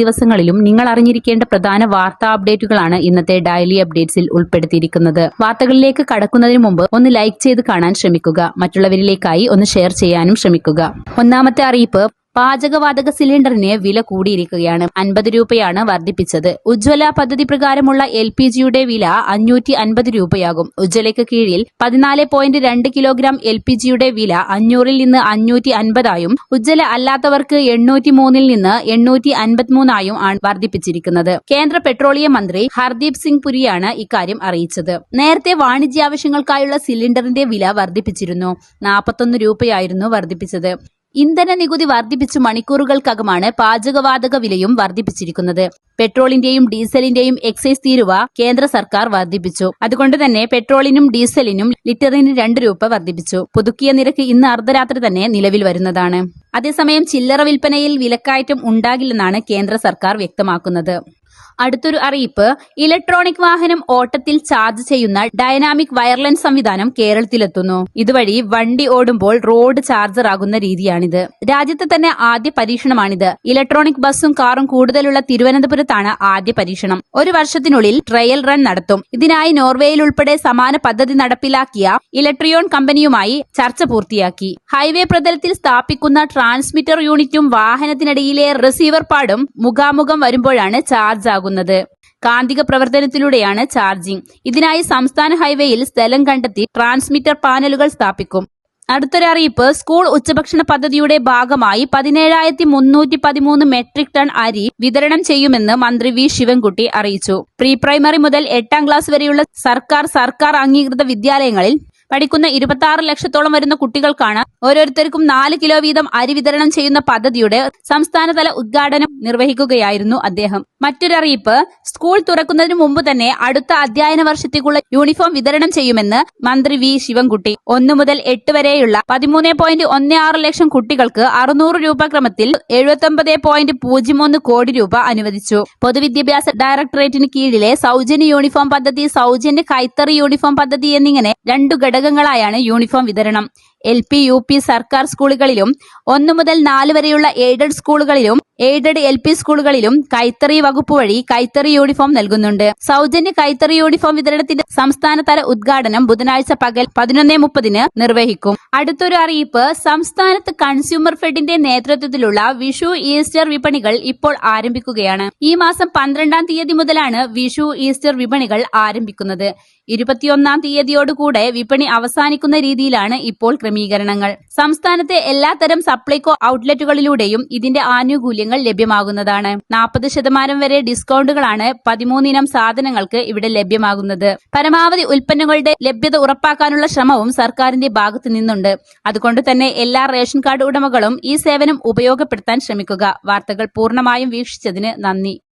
ദിവസങ്ങളിലും നിങ്ങൾ അറിഞ്ഞിരിക്കേണ്ട പ്രധാന വാർത്താ അപ്ഡേറ്റുകളാണ് ഇന്നത്തെ ഡയലി അപ്ഡേറ്റ്സിൽ ഉൾപ്പെടുത്തിയിരിക്കുന്നത്. വാർത്തകളിലേക്ക് കടക്കുന്നതിന് മുമ്പ് ഒന്ന് ലൈക്ക് ചെയ്ത് കാണാൻ ശ്രമിക്കുക. മറ്റുള്ളവരിലേക്കായി ഒന്ന് ഷെയർ ചെയ്യാനും ശ്രമിക്കുക. ഒന്നാമത്തെ അറിയിപ്പ് പാചകവാതക സിലിണ്ടറിന് വില കൂടിയിരിക്കുകയാണ്. അൻപത് രൂപയാണ് വർദ്ധിപ്പിച്ചത്. ഉജ്ജ്വല പദ്ധതി പ്രകാരമുള്ള എൽ പി ജിയുടെ വില അഞ്ഞൂറ്റി അൻപത് രൂപയാകും. ഉജ്ജ്വലയ്ക്ക് കീഴിൽ പതിനാല് പോയിന്റ് രണ്ട് കിലോഗ്രാം എൽ പി ജിയുടെ വില അഞ്ഞൂറിൽ നിന്ന് അഞ്ഞൂറ്റി അൻപതായും ഉജ്ജ്വല അല്ലാത്തവർക്ക് എണ്ണൂറ്റി മൂന്നിൽ നിന്ന് എണ്ണൂറ്റി അൻപത്തിമൂന്നായും ആണ് വർദ്ധിപ്പിച്ചിരിക്കുന്നത്. കേന്ദ്ര പെട്രോളിയം മന്ത്രി ഹർദീപ് സിംഗ് പുരിയാണ് ഇക്കാര്യം അറിയിച്ചത്. നേരത്തെ വാണിജ്യ ആവശ്യങ്ങൾക്കായുള്ള സിലിണ്ടറിന്റെ വില വർദ്ധിപ്പിച്ചിരുന്നു. നാൽപ്പത്തൊന്ന് രൂപയായിരുന്നു വർദ്ധിപ്പിച്ചത്. ഇന്ധന നികുതി വർദ്ധിപ്പിച്ച് മണിക്കൂറുകൾക്കകമാണ് പാചകവാതക വിലയും വർദ്ധിപ്പിച്ചിരിക്കുന്നത്. പെട്രോളിന്റെയും ഡീസലിന്റെയും എക്സൈസ് തീരുവ കേന്ദ്ര സർക്കാർ വർദ്ധിപ്പിച്ചു. അതുകൊണ്ട് തന്നെ പെട്രോളിനും ഡീസലിനും ലിറ്ററിന് രണ്ട് രൂപ വർദ്ധിപ്പിച്ചു. പുതുക്കിയ നിരക്ക് ഇന്ന് അർദ്ധരാത്രി തന്നെ നിലവിൽ വരുന്നതാണ്. അതേസമയം ചില്ലറ വിൽപ്പനയിൽ വിലക്കയറ്റം ഉണ്ടാകില്ലെന്നാണ് കേന്ദ്ര സർക്കാർ വ്യക്തമാക്കുന്നത്. അടുത്തൊരു അറിയിപ്പ്. ഇലക്ട്രോണിക് വാഹനം ഓട്ടത്തിൽ ചാർജ് ചെയ്യുന്ന ഡൈനാമിക് വയർലെസ് സംവിധാനം കേരളത്തിലെത്തുന്നു. ഇതുവഴി വണ്ടി ഓടുമ്പോൾ റോഡ് ചാർജർ ആകുന്ന രീതിയാണിത്. രാജ്യത്തെ തന്നെ ആദ്യ പരീക്ഷണമാണിത്. ഇലക്ട്രോണിക് ബസ്സും കാറും കൂടുതലുള്ള തിരുവനന്തപുരത്താണ് ആദ്യ പരീക്ഷണം. ഒരു വർഷത്തിനുള്ളിൽ ട്രയൽ റൺ നടത്തും. ഇതിനായി നോർവേയിൽ ഉൾപ്പെടെ സമാന പദ്ധതി നടപ്പിലാക്കിയ ഇലക്ട്രിയോൺ കമ്പനിയുമായി ചർച്ച പൂർത്തിയാക്കി. ഹൈവേ പ്രതലത്തിൽ സ്ഥാപിക്കുന്ന ട്രാൻസ്മിറ്റർ യൂണിറ്റും വാഹനത്തിനിടയിലെ റിസീവർ പാടും മുഖാമുഖം വരുമ്പോഴാണ് ചാർജ് ആകുന്നത്. കാന്തിക പ്രവർത്തനത്തിലൂടെയാണ് ചാർജിംഗ് ഇതിനായി സംസ്ഥാന ഹൈവേയിൽ സ്ഥലം കണ്ടെത്തി ട്രാൻസ്മിറ്റർ പാനലുകൾ സ്ഥാപിക്കും. അടുത്തൊരു അറിയിപ്പ് സ്കൂൾ ഉച്ചഭക്ഷണ പദ്ധതിയുടെ ഭാഗമായി പതിനേഴായിരത്തി മുന്നൂറ്റി പതിമൂന്ന് മെട്രിക് ടൺ അരി വിതരണം ചെയ്യുമെന്ന് മന്ത്രി വി. ശിവൻകുട്ടി അറിയിച്ചു. പ്രീ പ്രൈമറി മുതൽ എട്ടാം ക്ലാസ് വരെയുള്ള സർക്കാർ സർക്കാർ അംഗീകൃത വിദ്യാലയങ്ങളിൽ പഠിക്കുന്ന ഇരുപത്തി ആറ് ലക്ഷത്തോളം വരുന്ന കുട്ടികൾക്കാണ് ഓരോരുത്തർക്കും നാല് കിലോ വീതം അരി വിതരണം ചെയ്യുന്ന പദ്ധതിയുടെ സംസ്ഥാനതല ഉദ്ഘാടനം നിർവഹിക്കുകയായിരുന്നു അദ്ദേഹം. മറ്റൊരറിയിപ്പ് സ്കൂൾ തുറക്കുന്നതിന് മുമ്പ് തന്നെ അടുത്ത അധ്യയന വർഷത്തേക്കുള്ള യൂണിഫോം വിതരണം ചെയ്യുമെന്ന് മന്ത്രി വി. ശിവൻകുട്ടി. ഒന്നു മുതൽ എട്ട് വരെയുള്ള പതിമൂന്ന് പോയിന്റ് ഒന്ന് ആറ് ലക്ഷം കുട്ടികൾക്ക് അറുന്നൂറ് രൂപ ക്രമത്തിൽ എഴുപത്തി പോയിന്റ് പൂജ്യം ഒന്ന് കോടി രൂപ അനുവദിച്ചു. പൊതുവിദ്യാഭ്യാസ ഡയറക്ടറേറ്റിന് കീഴിലെ സൗജന്യ യൂണിഫോം പദ്ധതി സൗജന്യ കൈത്തറി യൂണിഫോം പദ്ധതി എന്നിങ്ങനെ രണ്ടു ഘടകങ്ങളായാണ് യൂണിഫോം വിതരണം. എൽ പി യു പി സർക്കാർ സ്കൂളുകളിലും ഒന്നു മുതൽ നാല് വരെയുള്ള എയ്ഡഡ് സ്കൂളുകളിലും എയ്ഡഡ് എൽ പി സ്കൂളുകളിലും കൈത്തറി വകുപ്പ് വഴി കൈത്തറി യൂണിഫോം നൽകുന്നുണ്ട്. സൗജന്യ കൈത്തറി യൂണിഫോം വിതരണത്തിന്റെ സംസ്ഥാനതല ഉദ്ഘാടനം ബുധനാഴ്ച പകൽ പതിനൊന്നേ മുപ്പതിന് നിർവഹിക്കും. അടുത്തൊരു അറിയിപ്പ് സംസ്ഥാനത്ത് കൺസ്യൂമർ ഫെഡിന്റെ നേതൃത്വത്തിലുള്ള വിഷു ഈസ്റ്റർ വിപണികൾ ഇപ്പോൾ ആരംഭിക്കുകയാണ്. ഈ മാസം പന്ത്രണ്ടാം തീയതി മുതലാണ് വിഷു ഈസ്റ്റർ വിപണികൾ ആരംഭിക്കുന്നത്. ഇരുപത്തിയൊന്നാം തീയതിയോടുകൂടെ വിപണി അവസാനിക്കുന്ന രീതിയിലാണ് ഇപ്പോൾ ക്രമീകരണങ്ങൾ. സംസ്ഥാനത്തെ എല്ലാത്തരം സപ്ലൈകോ ഔട്ട്ലെറ്റുകളിലൂടെയും ഇതിന്റെ ആനുകൂല്യങ്ങൾ ലഭ്യമാകുന്നതാണ്. നാൽപ്പത് ശതമാനം വരെ ഡിസ്കൗണ്ടുകളാണ് പതിമൂന്നിനം സാധനങ്ങൾക്ക് ഇവിടെ ലഭ്യമാകുന്നത്. പരമാവധി ഉൽപ്പന്നങ്ങളുടെ ലഭ്യത ഉറപ്പാക്കാനുള്ള ശ്രമവും സർക്കാരിന്റെ ഭാഗത്തു നിന്നുണ്ട്. അതുകൊണ്ട് തന്നെ എല്ലാ റേഷൻ കാർഡ് ഉടമകളും ഈ സേവനം ഉപയോഗപ്പെടുത്താൻ ശ്രമിക്കുക. വാർത്തകൾ പൂർണമായും വീക്ഷിച്ചതിന് നന്ദി.